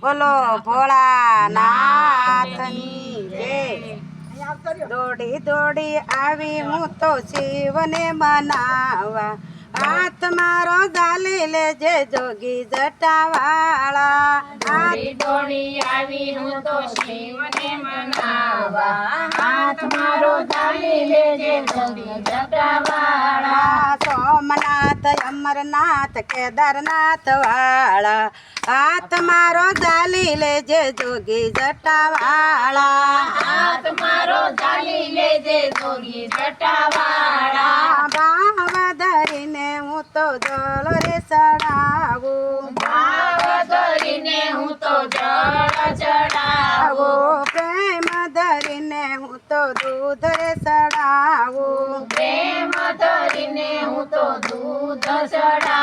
બોલો ભોળાનાથની જય. દોડી દોડી આવી હું તો શિવને મનાવા. હાથ મારો ઝાલી લેજે જોગી જટાવાળા. હાથ દોડી આવી હું તો શિવને મનાવા. હાથ મારો ધારી લેજે જોગી જટાવાળા. સોમનાથ અમરનાથ કેદારનાથ વાળા હાથ મારો ઝાલી લેજે જોગી જટાવાળા. હાથ મારો ધારી લેજે જોગી જટાવાળા. બાવા ધરીને હું તો જળ રે ચડાવું. ભાવ ધરીને હું તો જળ ચડાવું. પ્રેમ ધરીને હું તો દૂધ રે ચડાવું. પ્રેમ ધરીને હું તો દૂધ ચડાવું.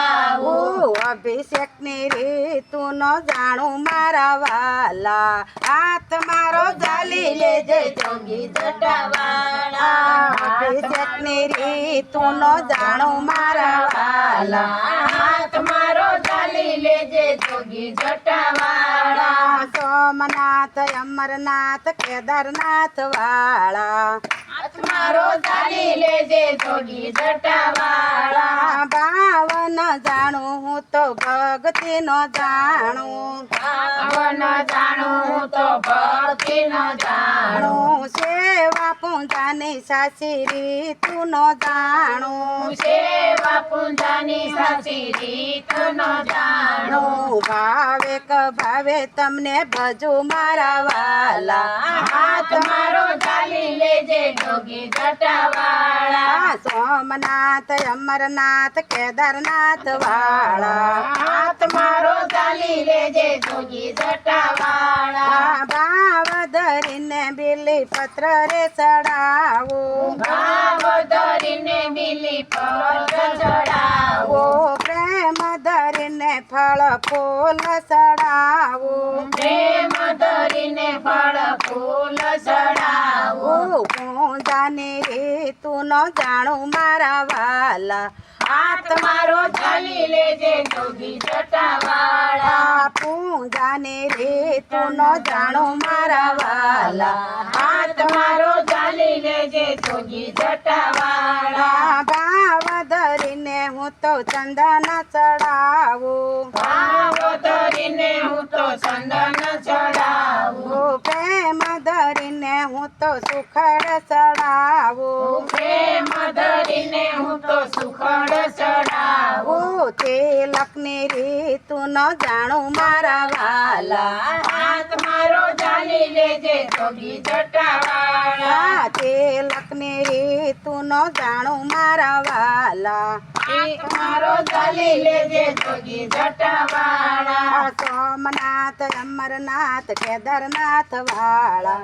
અભિષેકની રીતું ન જાણું મારા વાલા. હાથ મારો ઝાલી લેજે જોગી જટાવાળા અભિષેકની રીતું ન જાણું મારા વાલા. હાથ મારો ચાલી લેજે જોગી જટાવાળા સોમનાથ, અમરનાથ, કેદારનાથ વાળા. હાથ મારો ચાલી લેજે જોગી જટાવાળા જાણું હું તો ભક્તિ ન જાણું. ભાવન જાણું તો ભક્તિ ન જાણું. સેવા પૂંજાની સાચી રીતું ન જાણું. સેવા પૂંજાની સાચી રીત ન જાણું. ભાવે ક ભાવે તમને ભજુ મારા વાલા. હાથ મારો ચાલી લેજે જોગી જટાવાળા સોમનાથ અમરનાથ કેદારનાથ વાળા. હાથ મારો ચાલી લેજે જોગી જટાવાળા. ભાવ ધરીને બિલી પત્ર રે ચડાવો. ભાવ ધરીને બિલી પત્ર ચડાવો. પ્રેમ ધરીને ફળ ફૂલ ચડાવો. પ્રેમ ધરીને ફળ ફૂલ ચડાવો. પૂજાની રીતું ન જાણું મારા વાલા. હાથ મારો ચાલી લેજે જોગી જટાવાળા આ રે તું ન જાણું મારા વાલા. હાથ મારો ચાલી લેજે જોગી જટાવાળા હું તો ચંદન ચડાવું. ભાવ ધરીને હું તો ચંદન ચડાવું. પ્રેમ ધરીને હું તો સુખડ ચડાવું. પ્રેમ ધરીને હું તો સુખડ ચડાવું. તિલકની રીતું ન જાણું મારા વાલા. હાથ મારો જાણી લેજે જોગી જટાવાળા તિલકની રીતું ન જાણું મારા વાલા. એક મારો ચાલી લેજે જોગી જટાવાળા. સોમનાથ અમરનાથ કેદારનાથ વાળા.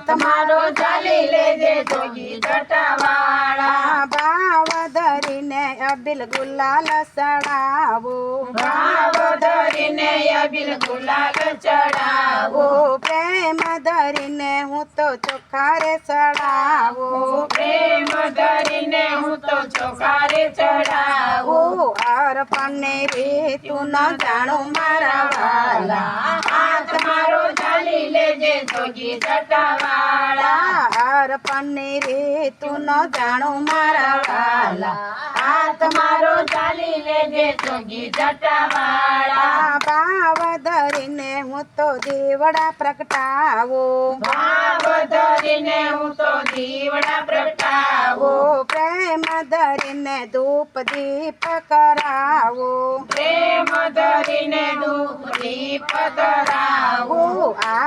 હાથ મારો ચાલી લેજે જોગી જટાવાળા ભાવ ધરીને અબિલ ગુલાલ સડાવો ભાવ ધરીને અબિલ ગુલાલ ચડાવો. પ્રેમ ધરીને હું તો ચોખારે ચડાવો. પ્રેમ ધરીને હું તો ચોખારે ચડાવો. ઓ રે તું ન જાણું મારા વાલા. હાથ મારો ચાલી લેજે જોગી જટાવાળા અર્પણને રીતું ન જાણો મારા વાલા. હાથ મારો ચાલી લેજે જોગી જટાવાળા ભાવ ધરીને હું તો દેવડા પ્રગટાવો. ભાવ ધરીને હું તો દીવડા પ્રગટાવો. પ્રેમ ધરીને ધૂપ દીપ કરાવો. પ્રેમ ધરીને ધૂપ દીપ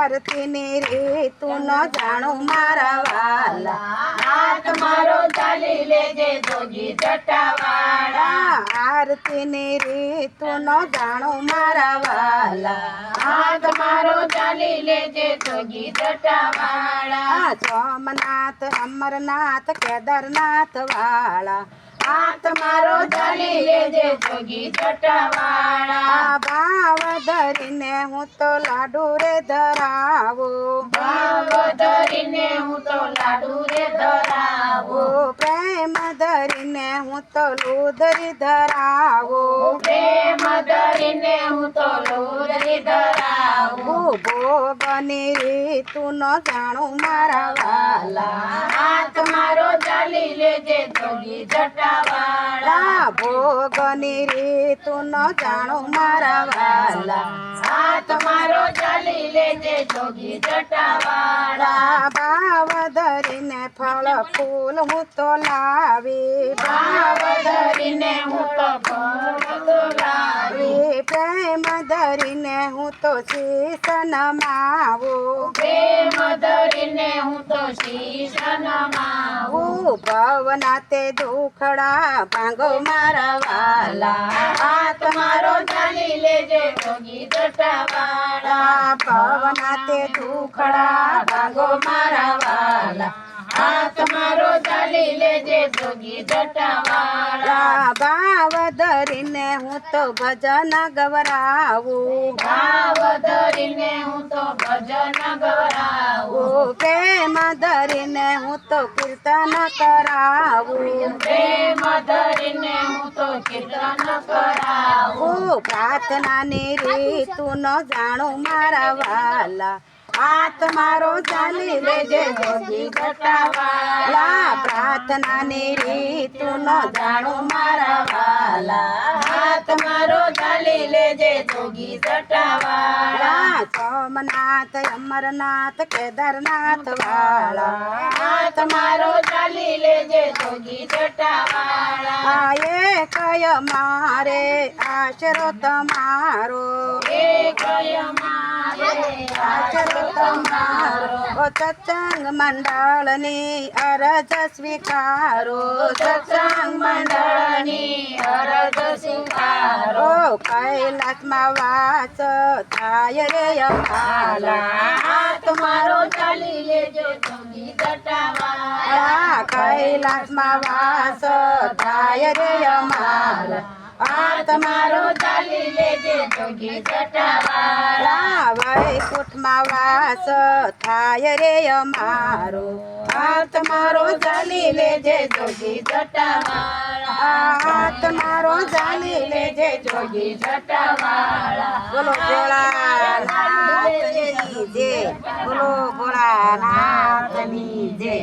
ધરાવો ને રે તું ન જાણો મારા વાલા. હાથ મારો ચાલી લેજે જોગી જટાવાળા આરતી ને રે તું ન જાણો મારા વાલા. હાથ મારો ચાલી લેજે જોગી જટાવાળા સોમનાથ અમરનાથ કેદારનાથ વાળા. હાથ મારો ચાલી લેજે જોગી જટાવાળા આ ભાવ ધરીને હું તો લાડુ રે ધરાવું. ભાવ ધરીને હું તો લાડુ રે ધરાવું. પ્રેમ ધરીને હું તો લુદરી ધરાવું. પ્રેમ ધરીને હું તો લોરી ધરાવું. ભોગની રીતું ન જાણું મારા વાલા. હાથ મારો ચાલી લેજે જોગી જટાવાળા. ભોગની રીતું ન જાણું મારા વાલા. હાથ મારો ચાલી લેજે જોગી જટાવાળા. ભાવ ધરીને ફળ ફૂલ હું તો લાવી. ભાવ ધરીને હું તો ભરતો લાવી. એ પ્રેમ ધરીને હું તો શીશન નમાવું પ્રેમ ધરીને હું તો શીશ નમાવું હું ભવના તે દુખડા ભાંગો મારા વાલા. હાથ મારો ચાલી લેજે જટાવાળા ભવના તે દુખડા ભાંગો મારા વાલા. હાથ મારો ચાલી લેજે જોગી જટાવાળા. ભાવ ધરીને હું તો ભજન ગવરાવું. ભાવ ધરીને હું તો ભજન ગવરાવું. પ્રેમ ધરીને હું તો કીર્તન કરાવું. પ્રેમ ધરીને હું તો કીર્તન કરાવું. પ્રાર્થનાની રીતું ન જાણું મારા વાલા. હાથ મારો ચાલી લેજે જોગી જટાવાલા. પ્રાર્થનાની રીત ન જાણો મારા વાલા. હાથ મારો ચાલી લેજે જોગી જટાવાળા સોમનાથ, અમરનાથ, કેદારનાથ વાળા હાથ મારો ચાલી લેજે જોગી જટાવાળા આયે કય મારે આશરો તમારો. એ મારે ઓ સત્સંગ મંડળની અરજ સ્વીકારો સત્સંગ મંડળની અરજ સ્વીકારો ઓ કૈલાસમાં વાસ થાય રે અમાલા હાથ મારો ચાલી લેજો જટાવાળા આ કૈલાસમાં વાસ થાય રે અમાલા આ તમારો ચાલી લેજે જોગી જટાવાળા વૈકુંઠમાં વાસ થાય રે અમારો. હાથ મારો ચાલી લેજે જોગી જટાવાળા આ તમારો ચાલી લેજે જોગી જોગી જટાવાળા બોલો ભોળાનાથની જય. બોલો ભોળાનાથની જય.